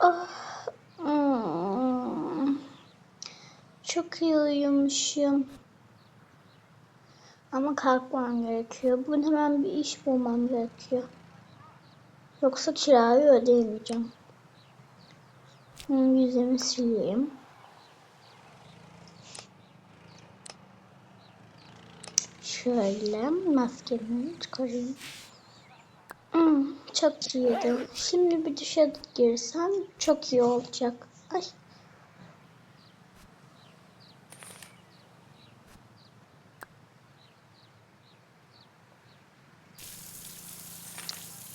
Ah, hmm. Çok iyi uyumuşum. Ama kalkmam gerekiyor. Bugün hemen bir iş bulmam gerekiyor. Yoksa kirayı ödeyemeyeceğim. Hmm, Yüzümü sileyim. Şöyle maskemi çıkarayım. Hmm, çok iyiydi. Şimdi bir duşa girsem çok iyi olacak. Ay.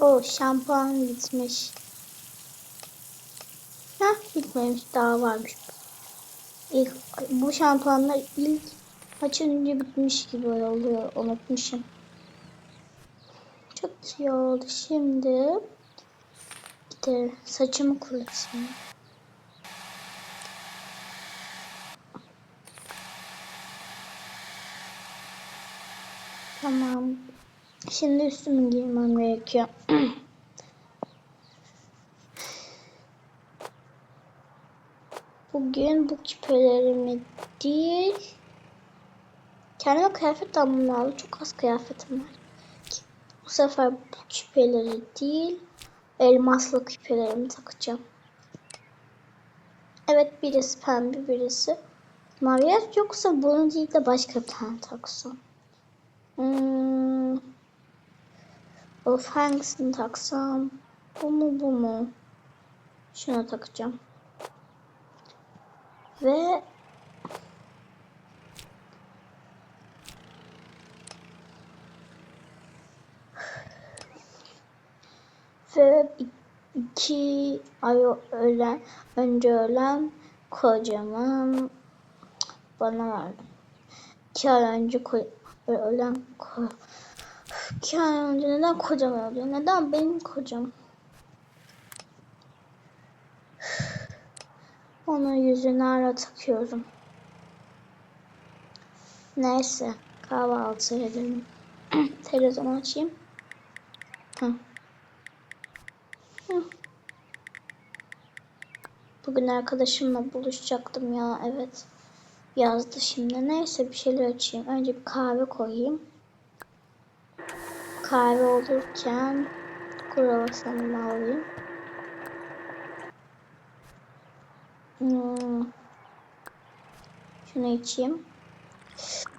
O şampuan bitmiş. Heh bitmemiş daha varmış. İlk, bu şampuanlar ilk açınca bitmiş gibi oluyor. Unutmuşum. Çok iyi oldu. Şimdi gidelim. Saçımı kurutayım. Tamam. Şimdi üstümü giymem gerekiyor. Bugün bu küpelerimi değil kendime kıyafet almam lazım. Çok az kıyafetim var. Bu sefer bu küpeleri değil elmaslı küpelerimi takacağım. Evet birisi pembe birisi mavi yoksa bunu değil de başka bir tane taksam. Hmm. Of hangisini taksam? Bu mu bu mu? Şuna takacağım. Ve ve iki ay ölen önce ölen kocamın bana verdi. İki ay önce ko ölen ko iki ay önce neden kocam öldü? Neden benim kocam? Onun yüzünü ara takıyorum. Neyse kahvaltı edelim. Televizyon açayım. Hı. Bugün arkadaşımla buluşacaktım ya evet. Yazdı şimdi. Neyse bir şeyler açayım. Önce bir kahve koyayım. Kahve olurken kruvasanımı alayım. Hmm. Şunu içeyim.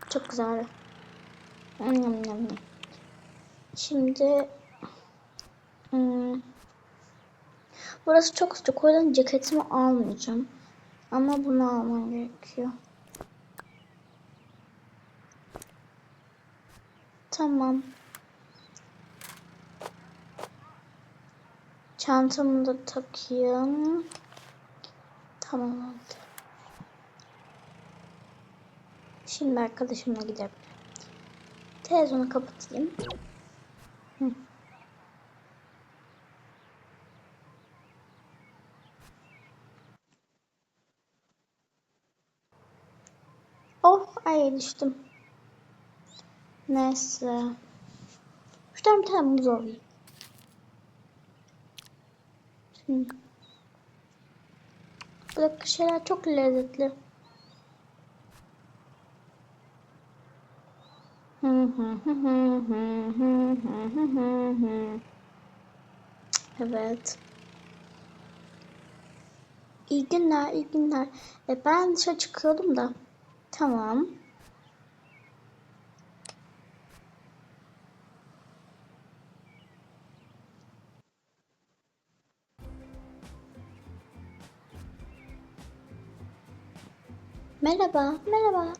Çok güzel. Yum. Şimdi hmm. Burası çok sıcak. O yüzden ceketimi almayacağım. Ama bunu almam gerekiyor. Tamam. Çantamı da takayım. Tamam oldu. Şimdi arkadaşımla gidelim. Televizyonu kapatayım. Hı. Oh ay düştüm. Neyse. Şuradan bir tane muz alayım. Şimdi. Buradaki şeyler çok lezzetli. Evet. İyi günler, iyi günler. E, ben dışarı çıkıyordum da. Tamam. Merhaba, merhaba.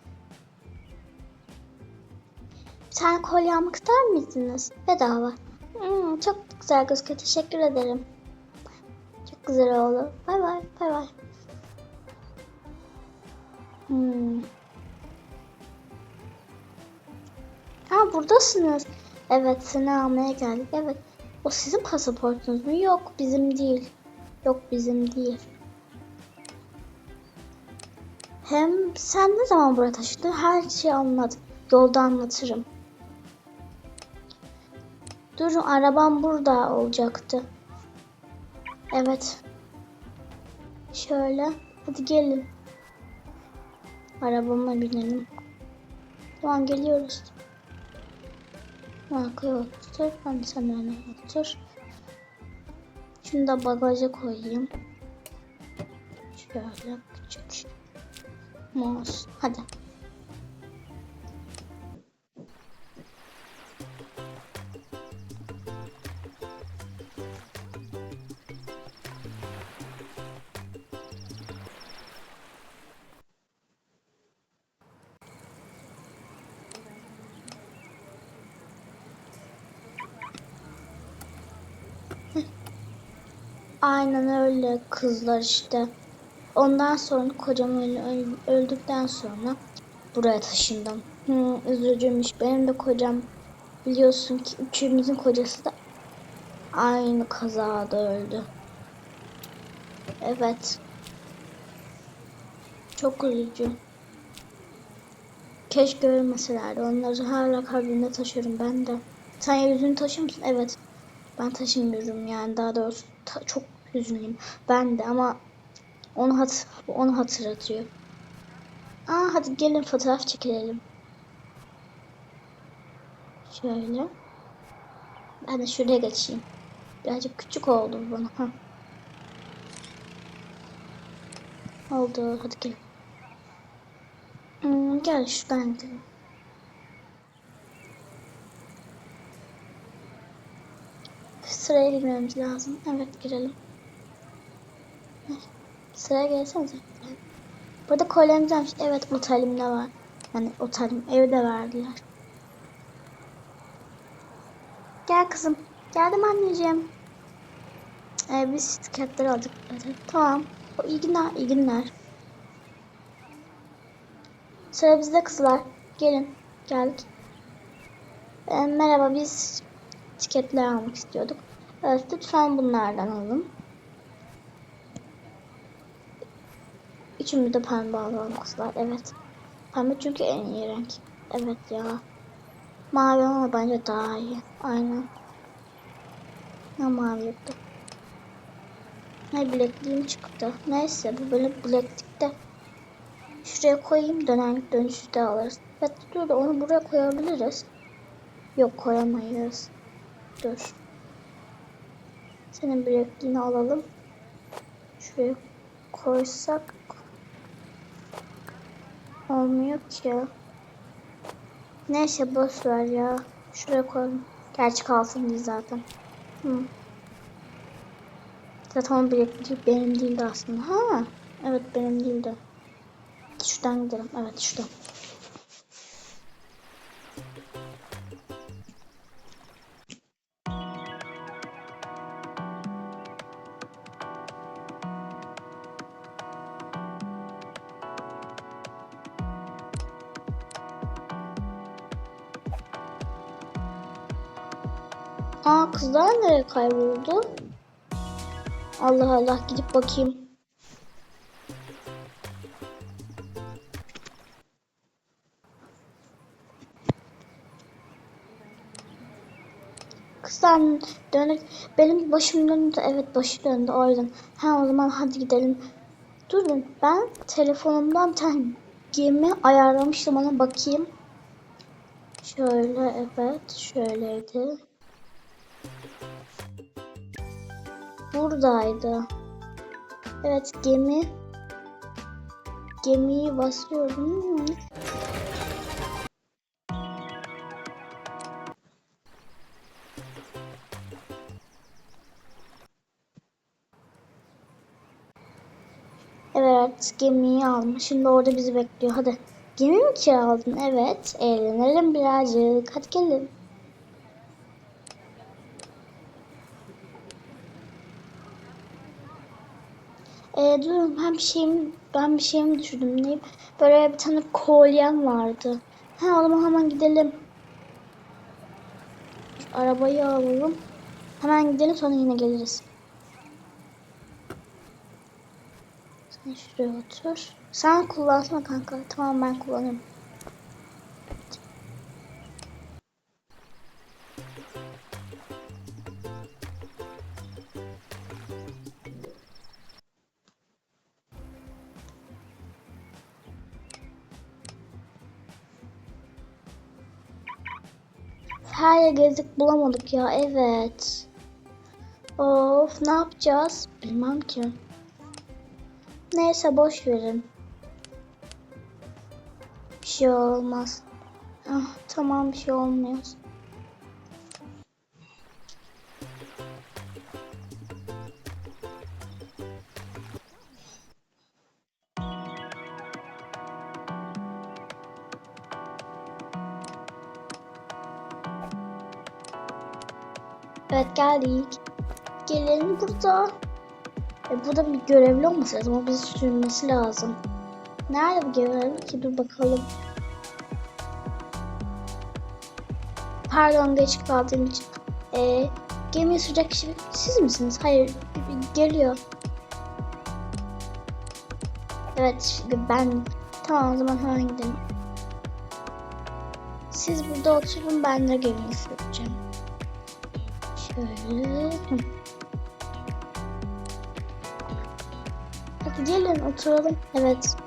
Bir tane kolye almak ister misiniz? Bedava. Hmm, çok güzel gözüküyor. Teşekkür ederim. Çok güzel oldu. Bay bay, bay bay. Hmm. Ha buradasınız. Evet seni almaya geldik. Evet. O sizin pasaportunuz mu? Yok bizim değil. Yok bizim değil. Sen ne zaman buraya taşındın? Her şeyi anlat. Yolda anlatırım. Durun arabam burada olacaktı. Evet. Şöyle. Hadi gelin. Arabama binelim. Tamam geliyoruz. Arkaya otur. Ben sen öne otur. Şunu da bagaja koyayım. Şöyle. Mouse. Hadi. Aynen öyle kızlar işte. Ondan sonra kocam öldükten sonra buraya taşındım. Hı, üzücüymüş. Benim de kocam biliyorsun ki üçümüzün kocası da aynı kazada öldü. Evet. Çok üzücü. Keşke ölmeselerdi. Onları hala kalbimde taşıyorum ben de. Sen yüzünü taşıyor musun? Evet. Ben taşımıyorum yani daha doğrusu ta- çok üzgünüm. Ben de ama onu hat onu hatırlatıyor. Aa hadi gelin fotoğraf çekelim. Şöyle. Ben de şuraya geçeyim. Birazcık küçük oldu bana. Hah. Oldu. Hadi gel. Hmm, gel şuradan gidelim. Sıraya girmemiz lazım. Evet girelim. Heh, Sıraya gelsenize. Burada kolyemiz varmış. Evet otelimde var. Yani otelim evde verdiler. Gel kızım. Geldim anneciğim. Ee, biz tiketleri aldık. Evet, tamam. O, iyi günler, iyi günler. Sıra bizde kızlar. Gelin. Geldik. Ee, merhaba biz tiketler almak istiyorduk. Evet lütfen bunlardan alın. Üçümüz de pembe alalım kızlar. Evet. Pembe çünkü en iyi renk. Evet ya. Mavi ama bence daha iyi. Aynen. Ya mavi yoktu. Ne bilekliğim çıktı. Neyse bu böyle bileklikte. Şuraya koyayım dönemlik dönüşte alırız. Evet dur da onu buraya koyabiliriz. Yok koyamayız. Dur. Senin bilekliğini alalım. Şuraya koysak olmuyor ki. Neyse boş ver ya. Şuraya koyalım. Gerçi kalsın değil zaten. Hı. Zaten onun bilekliği benim değildi aslında. Ha, evet benim değildi. Şuradan gidelim. Evet şuradan. Aa kızlar nereye kayboldu? Allah Allah gidip bakayım. Kızlar dönük benim başım döndü. Evet başı döndü o yüzden. Ha o zaman hadi gidelim. Durun ben telefonumdan gemi ayarlamıştım ona bakayım. Şöyle evet şöyleydi. Buradaydı. Evet gemi. Gemiyi basıyorum. Evet gemiyi aldım. Şimdi orada bizi bekliyor. Hadi. Gemi mi kiraladın? Evet. Eğlenelim birazcık. Hadi gelin. Ee, durun ben bir şeyim ben bir şeyimi düşürdüm diyeyim. Böyle bir tane kolyem vardı. Ha o hemen gidelim. Arabayı alalım. Hemen gidelim sonra yine geliriz. Sen şuraya otur. Sen kullansana kanka. Tamam ben kullanırım. Her yer gezdik bulamadık ya. Evet. Of ne yapacağız? Bilmem ki. Neyse boş verin. Bir şey olmaz. Ah, tamam bir şey olmuyor. Evet geldik. Gelin burada. E, burada bir görevli olması lazım. O bizi sürmesi lazım. Nerede bu görevli ki? Dur bakalım. Pardon geç kaldığım için. E, gemiyi sürecek kişi siz misiniz? Hayır. Geliyor. Evet şimdi ben. Tamam o zaman hemen gidelim. Siz burada oturun ben de gemiyi süreceğim. Şöyle. Hadi gelin oturalım. Evet.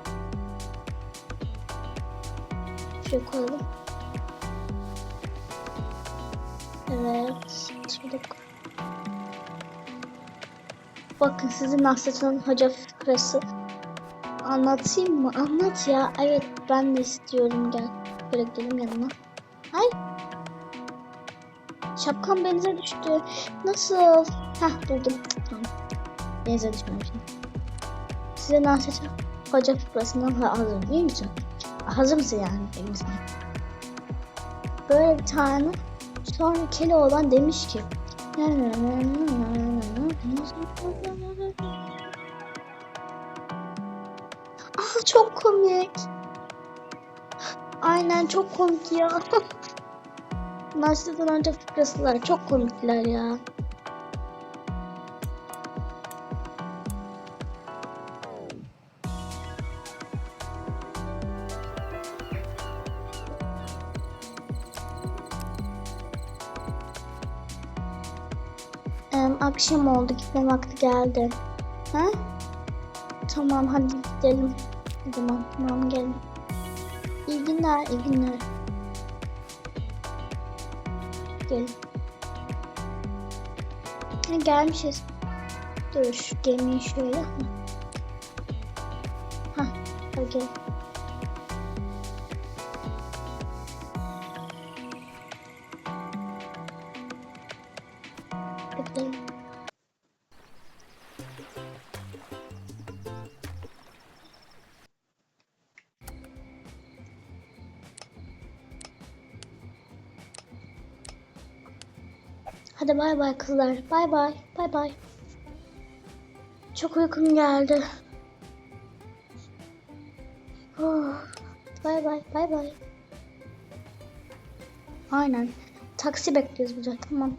Şuraya koyalım. Evet. Oturduk. Bakın sizin Nasrettin Hoca fıkrası. Anlatayım mı? Anlat ya. Evet ben de istiyorum gel. Böyle gidelim yanına. Ay. Şapkam denize düştü. Nasıl? Heh buldum. Tamam. Denize düşmemişim. Size Nasrettin Hoca fıkrasından ha- hazır değil misin? Hazır mısın yani? Misin? Böyle bir tane sonra Keloğlan demiş ki Ah çok komik. Aynen çok komik ya. Nasrettin Hoca fıkrasılar çok komikler ya. Akşam oldu gitme vakti geldi. Ha? Tamam hadi gidelim. Tamam tamam gelin. İyi günler iyi günler. Gelin. Gelmişiz. Dur şu gemiyi şöyle. Ha. Ha, hadi. Hadi bay bay kızlar. Bay bay. Bay bay. Çok uykum geldi. Oh, Bay bay. Bay bay. Aynen. Taksi bekliyoruz burada. Tamam.